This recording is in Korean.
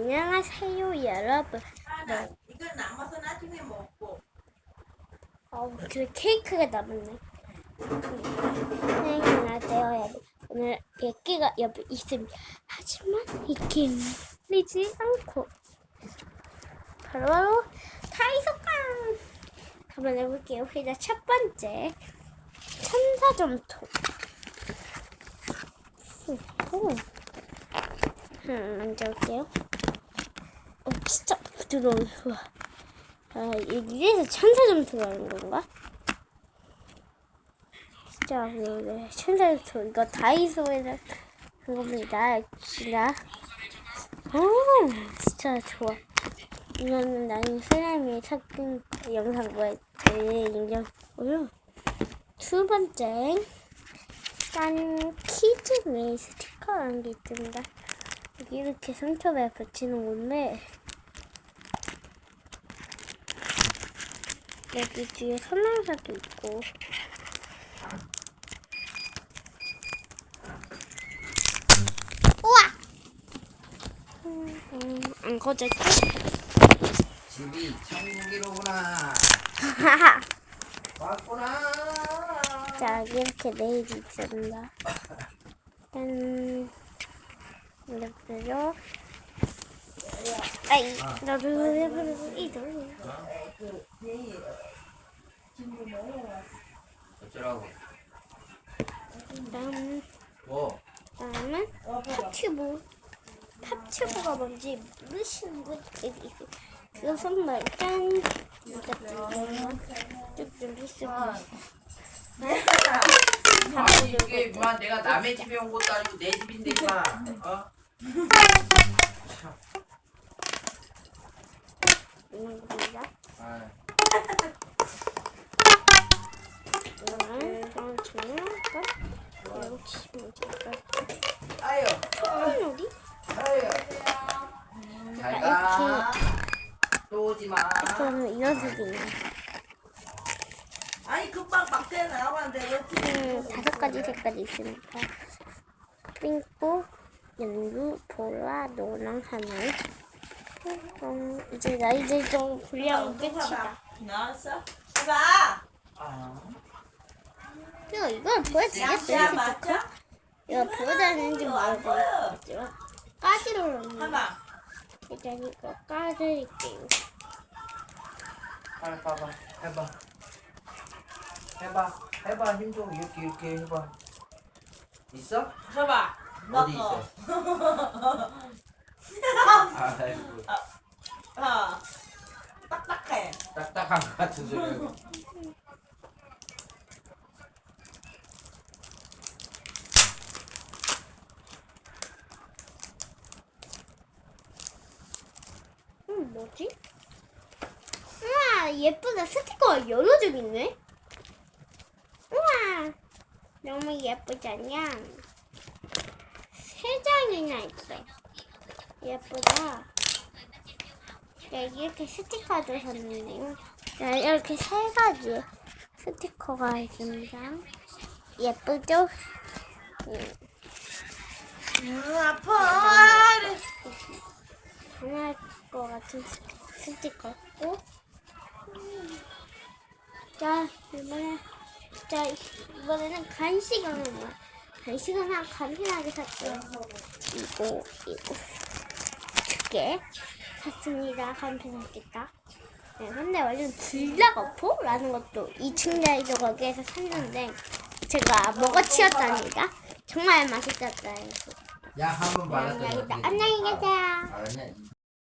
안녕하세요 여러분. 하나 이건 남아서 나중에 먹고 어, 그 케이크가 남았네. 돼. 오늘 예끼가 옆에 있습니다. 하지만 이 게임은 리지 않고 바로 타이소깡 한번 해볼게요. 일단 첫 번째 천사점토. 오. 음, 만져볼게요. 어, 진짜 부드러워. 아, 이래서 천사점토가 하는 건가? 진짜, 그, 천사점토. 이거 다이소에서 그겁니다. 진짜. 오, 진짜 좋아. 이거는 나는 사람이 찾은 영상 뭐에 인정고요. 두 번째, 짠, 키즈미 스티커라는 게 있습니다. 여기 이렇게 상처에 붙이는 건데, 여기 뒤에 설명서도 있고 우와 음, 음, 안 꺼졌지? 집이 천국이로구나. 왔구나. 자 이렇게 네일이 있습니다 짠 이렇게요 아이 나도 해보려고 이도 어쩌라고? 다음 뭐? 다음은 팝튜브 팝튜브가 뭔지 모르시는 분 여기 그거 정말 짠 쭉쭉 있습니다 아니 이게 뭐 내가 남의 집에 온 것도 아니고 내 집인데 마. 어? 아, 음, 다섯 가지 색깔이 있으니까 핑크, 연두, 보라, 노랑, 하늘 음, 이제 나 이제 좀 분량 끝이다 나왔어? 해봐 아, 이거 이걸 보여주겠어요 야 스티커? 맞아? 이거 보여주는지 모르겠지만 까지로 넣는 해봐 일단 이거 까드릴게요 빨리 봐봐. 해봐. 해봐. 해봐. 힘 좀 이렇게 이렇게 해봐. 있어? 해봐 어디. 있어? 아이고, 어 딱딱해 딱딱한 것 같은 소리. 음, 뭐지? 우와, 예쁘다. 스티커가 여러 장 있네. 우와, 너무 예쁘지 않냐? 세 장이나 있어. 예쁘다. 야, 이렇게 스티커도 샀는데요. 자, 이렇게 세 가지 스티커가 있습니다. 예쁘죠? 음, 음 아파 장난할 것 같은 스- 스티커고 자 이번에 자 이번에는 간식을 한번 간식은 한 간편하게 샀어요 이거 이거 두 개 샀습니다 간편하겠다 네, 근데 원래 불닭어포라는 것도 2층 내에서 거기에서 샀는데 제가 먹어 치웠답니다 정말 맛있었다 해서 야, 한번 말았더니 계세요. 안녕히 계세요. 알았냐?